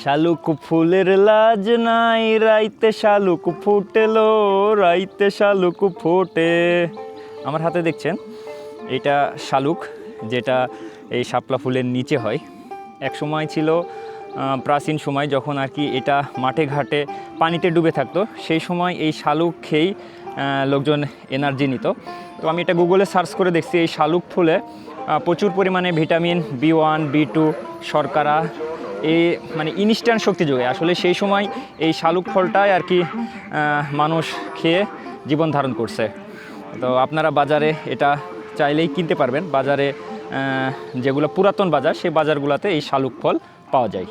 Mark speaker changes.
Speaker 1: শালুক ফুলের লাজ নাই, রাইতে শালুক ফুটেলো, রাইতে শালুক ফোটে। আমার হাতে দেখছেন, এটা শালুক, যেটা এই শাপলা ফুলের নিচে হয়। এক সময় ছিল প্রাচীন সময় যখন আর কি এটা মাঠে ঘাটে পানিতে ডুবে থাকতো, সেই সময় এই শালুক খেয়েই লোকজন এনার্জি নিত। তো আমি এটা গুগলে সার্চ করে দেখছি, এই শালুক ফুলে প্রচুর পরিমাণে vitamin B one, B two, শর্করা এ মানে ইনস্ট্যান্ট শক্তি যোগে আসলে সেই সময় এই শালুক ফলটাই আর কি মানুষ খেয়ে জীবন ধারণ করছে। তো আপনারা বাজারে এটা চাইলেই কিনতে পারবেন। বাজারে যেগুলো পুরাতন বাজার, সেই বাজারগুলোতে এই শালুক ফল পাওয়া যায়।